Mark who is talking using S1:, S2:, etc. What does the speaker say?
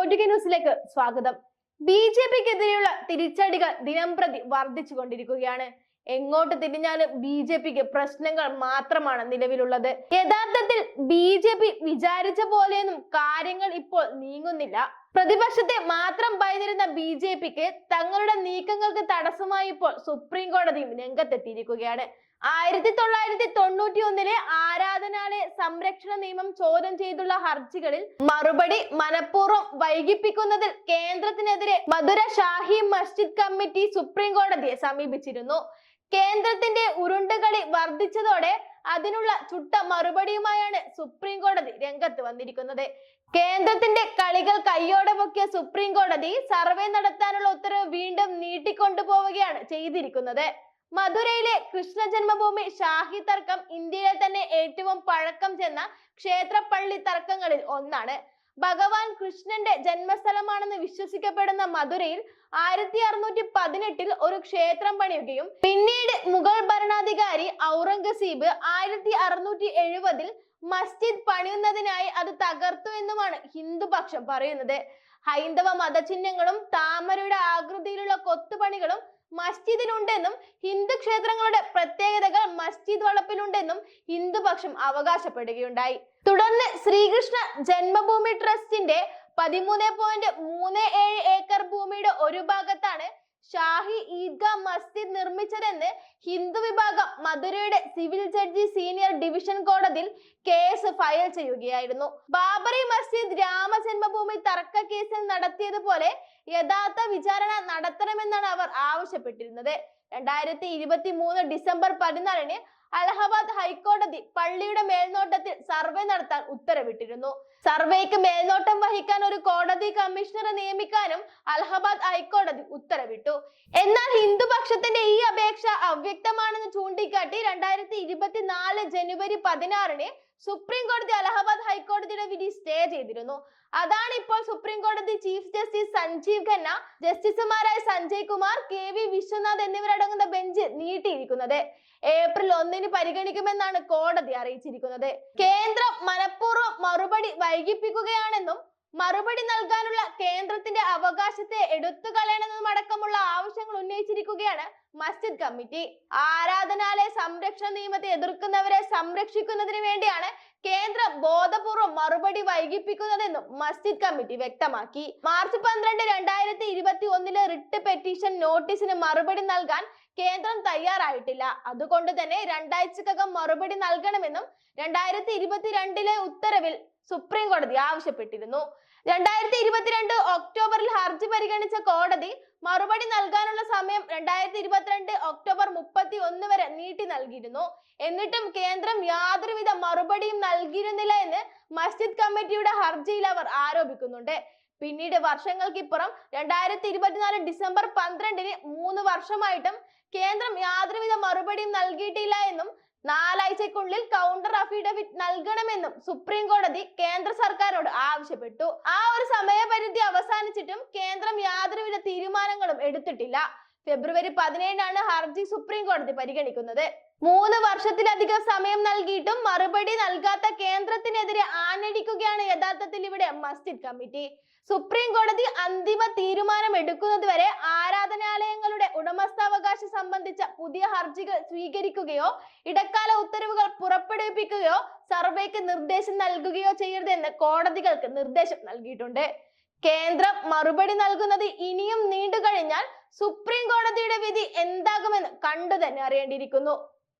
S1: Twenty ന്യൂസിലേക്ക് സ്വാഗതം. B J പിക്കെതിരെയുള്ള തിരിച്ചടികൾ ദിനം പ്രതി വർദ്ധിച്ചു കൊണ്ടിരിക്കുകയാണ് എങ്ങോട്ട് തിരിഞ്ഞാലും ബി ജെ പിക്ക് പ്രശ്നങ്ങൾ മാത്രമാണ് നിലവിലുള്ളത്. യഥാർത്ഥത്തിൽ ബി ജെ പി വിചാരിച്ച പോലെയൊന്നും കാര്യങ്ങൾ ഇപ്പോൾ നീങ്ങുന്നില്ല. പ്രതിപക്ഷത്തെ മാത്രം ഭയന്നിരുന്ന ബി ജെ പിക്ക് തങ്ങളുടെ നീക്കങ്ങൾക്ക് തടസ്സമായി ഇപ്പോൾ സുപ്രീം കോടതിയും രംഗത്തെത്തിയിരിക്കുകയാണ്. ആയിരത്തി തൊള്ളായിരത്തി തൊണ്ണൂറ്റി ഒന്നിലെ ആരാധനാലയ സംരക്ഷണ നിയമം ചോദ്യം ചെയ്തുള്ള ഹർജികളിൽ മറുപടി മനഃപൂർവം വൈകിപ്പിക്കുന്നതിൽ കേന്ദ്രത്തിനെതിരെ മധുര ഷാഹി മസ്ജിദ് കമ്മിറ്റി സുപ്രീം കോടതിയെ സമീപിച്ചിരുന്നു. കേന്ദ്രത്തിന്റെ ഉരുണ്ടുകളി വർദ്ധിച്ചതോടെ അതിനുള്ള ചുട്ട മറുപടിയുമായാണ് സുപ്രീം കോടതി രംഗത്ത് വന്നിരിക്കുന്നത്. കേന്ദ്രത്തിന്റെ കളികൾ കയ്യോടെ പൊക്കിയ സുപ്രീം കോടതി സർവേ നടത്താനുള്ള ഉത്തരവ് വീണ്ടും നീട്ടിക്കൊണ്ടുപോവുകയാണ് ചെയ്തിരിക്കുന്നത്. മധുരയിലെ കൃഷ്ണ ജന്മഭൂമി ഷാഹി തർക്കം ഇന്ത്യയിലെ തന്നെ ഏറ്റവും പഴക്കം ചെന്ന ക്ഷേത്രപ്പള്ളി തർക്കങ്ങളിൽ ഒന്നാണ്. ഭഗവാൻ കൃഷ്ണന്റെ ജന്മസ്ഥലമാണെന്ന് വിശ്വസിക്കപ്പെടുന്ന മധുരയിൽ ആയിരത്തി അറുന്നൂറ്റി പതിനെട്ടിൽ ഒരു ക്ഷേത്രം പണിയുകയും പിന്നീട് മുഗൾ ഭരണാധികാരി ഔറംഗസീബ് ആയിരത്തി അറുന്നൂറ്റി എഴുപതിൽ മസ്ജിദ് പണിയുന്നതിനായി അത് തകർത്തു എന്നുമാണ് ഹിന്ദുപക്ഷം പറയുന്നത്. ഹൈന്ദവ മതചിഹ്നങ്ങളും താമരയുടെ ആകൃതിയിലുള്ള കൊത്തുപണികളും മസ്ജിദിനുണ്ടെന്നും ഹിന്ദു ക്ഷേത്രങ്ങളുടെ പ്രത്യേകതകൾ മസ്ജിദ് വളപ്പിലുണ്ടെന്നും ഹിന്ദുപക്ഷം അവകാശപ്പെടുകയുണ്ടായി. തുടർന്ന് ശ്രീകൃഷ്ണ ജന്മഭൂമി ട്രസ്റ്റിന്റെ പതിമൂന്ന് പോയിന്റ് മൂന്ന് ഏഴ് ഏക്കർ ഭൂമിയുടെ ഒരു ഭാഗത്താണ് ഷാഹി ഈദ്ഗാ മസ്ജിദ് നിർമ്മിച്ചതെന്ന് ഹിന്ദു വിഭാഗം മധുരയുടെ സിവിൽ ജഡ്ജി സീനിയർ ഡിവിഷൻ കോടതിയിൽ കേസ് ഫയൽ ചെയ്യുകയായിരുന്നു. ബാബറി മസ്ജിദ് രാമജന്മഭൂമി തർക്ക കേസിൽ നടത്തിയതുപോലെ യഥാർത്ഥ വിചാരണ നടത്തണമെന്നാണ് അവർ ആവശ്യപ്പെട്ടിരുന്നത്. രണ്ടായിരത്തി ഇരുപത്തി മൂന്ന് ഡിസംബർ പതിനാലിന് അലഹബാദ് ഹൈക്കോടതി പള്ളിയുടെ മേൽനോട്ടത്തിൽ സർവേ നടത്താൻ ഉത്തരവിട്ടിരുന്നു. സർവേക്ക് മേൽനോട്ടം വഹിക്കാൻ ഒരു കോടതി കമ്മീഷണറെ നിയമിക്കാനും അലഹബാദ് ഹൈക്കോടതി ഉത്തരവിട്ടു. എന്നാൽ ഹിന്ദുപക്ഷത്തിന്റെ ഈ അപേക്ഷ അവ്യക്തമാണെന്ന് ചൂണ്ടിക്കാട്ടി രണ്ടായിരത്തി ഇരുപത്തിനാല് ജനുവരി പതിനാറിന് സുപ്രീം കോടതി അലഹബാദ് ഹൈക്കോടതിയുടെ വിധി സ്റ്റേ ചെയ്തിരുന്നു. അതാണ് ഇപ്പോൾ സുപ്രീം കോടതി ചീഫ് ജസ്റ്റിസ് സഞ്ജീവ് ഖന്ന ജസ്റ്റിസുമാരായ സഞ്ജയ് കുമാർ കെ വി വിശ്വനാഥ് എന്നിവരടങ്ങുന്ന ബെഞ്ച് നീട്ടിയിരിക്കുന്നത്. ഏപ്രിൽ ഒന്നിന് പരിഗണിക്കുമെന്നാണ് കോടതി അറിയിച്ചിരിക്കുന്നത്. കേന്ദ്രം മനഃപൂർവം മറുപടി വൈകിപ്പിക്കുകയാണെന്നും മറുപടി നൽകാനുള്ള കേന്ദ്രത്തിന്റെ അവകാശത്തെ എടുത്തു കളയണമെന്നും അടക്കമുള്ള ആവശ്യങ്ങൾ ഉന്നയിച്ചിരിക്കുകയാണ് മസ്ജിദ് കമ്മിറ്റി. ആരാധനാലയ സംരക്ഷണ നിയമത്തെ എതിർക്കുന്നവരെ സംരക്ഷിക്കുന്നതിന് വേണ്ടിയാണ് കേന്ദ്രം ബോധപൂർവം മറുപടി വൈകിപ്പിക്കുന്നതെന്നും മസ്ജിദ് കമ്മിറ്റി വ്യക്തമാക്കി. മാർച്ച് പന്ത്രണ്ട് രണ്ടായിരത്തി ഇരുപത്തി ഒന്നിലെ റിട്ട് പെറ്റീഷൻ നോട്ടീസിന് മറുപടി നൽകാൻ കേന്ദ്രം തയ്യാറായിട്ടില്ല. അതുകൊണ്ട് തന്നെ രണ്ടാഴ്ചക്കകം മറുപടി നൽകണമെന്നും രണ്ടായിരത്തി ഇരുപത്തിരണ്ടിലെ ഉത്തരവിൽ സുപ്രീം കോടതി ആവശ്യപ്പെട്ടിരുന്നു. രണ്ടായിരത്തി ഇരുപത്തിരണ്ട് ഒക്ടോബറിൽ ഹർജി പരിഗണിച്ച കോടതി മറുപടി നൽകാനുള്ള സമയം രണ്ടായിരത്തി ഇരുപത്തിരണ്ട് ഒക്ടോബർ മുപ്പത്തി ഒന്ന് വരെ നീട്ടി നൽകിയിരുന്നു. എന്നിട്ടും കേന്ദ്രം യാതൊരുവിധ മറുപടിയും നൽകിയിരുന്നില്ല എന്ന് മസ്ജിദ് കമ്മിറ്റിയുടെ ഹർജിയിൽ അവർ ആരോപിക്കുന്നുണ്ട്. പിന്നീട് വർഷങ്ങൾക്കിപ്പുറം രണ്ടായിരത്തി ഇരുപത്തിനാല് ഡിസംബർ പന്ത്രണ്ടിന് മൂന്ന് വർഷമായിട്ടും കേന്ദ്രം യാതൊരുവിധ മറുപടിയും നൽകിയിട്ടില്ല എന്നും നാലാഴ്ചക്കുള്ളിൽ കൗണ്ടർ അഫിഡവിറ്റ് നൽകണമെന്നും സുപ്രീം കോടതി കേന്ദ്ര സർക്കാരോട് ആവശ്യപ്പെട്ടു. ആ ഒരു സമയപരിധി അവസാനിച്ചിട്ടും കേന്ദ്രം യാതൊരുവിധ തീരുമാനങ്ങളും എടുത്തിട്ടില്ല. ഫെബ്രുവരി പതിനേഴിനാണ് ഹർജി സുപ്രീം കോടതി പരിഗണിക്കുന്നത്. മൂന്ന് വർഷത്തിലധികം സമയം നൽകിയിട്ടും മറുപടി നൽകാത്ത കേന്ദ്രത്തിനെതിരെ ആഞ്ഞടിക്കുകയാണ് യഥാർത്ഥത്തിൽ ഇവിടെ മസ്ജിദ് കമ്മിറ്റി. സുപ്രീം കോടതി അന്തിമ തീരുമാനം എടുക്കുന്നതുവരെ ആരാധനാലയങ്ങളുടെ ഉടമസ്ഥാവകാശം സംബന്ധിച്ച പുതിയ ഹർജികൾ സ്വീകരിക്കുകയോ ഇടക്കാല ഉത്തരവുകൾ പുറപ്പെടുവിപ്പിക്കുകയോ സർവേക്ക് നിർദ്ദേശം നൽകുകയോ ചെയ്യരുതെന്ന് കോടതികൾക്ക് നിർദ്ദേശം നൽകിയിട്ടുണ്ട്. കേന്ദ്രം മറുപടി നൽകുന്നത് ഇനിയും നീണ്ടു കഴിഞ്ഞാൽ സുപ്രീം കോടതിയുടെ വിധി എന്താകുമെന്ന് കണ്ടു തന്നെ അറിയേണ്ടിയിരിക്കുന്നു.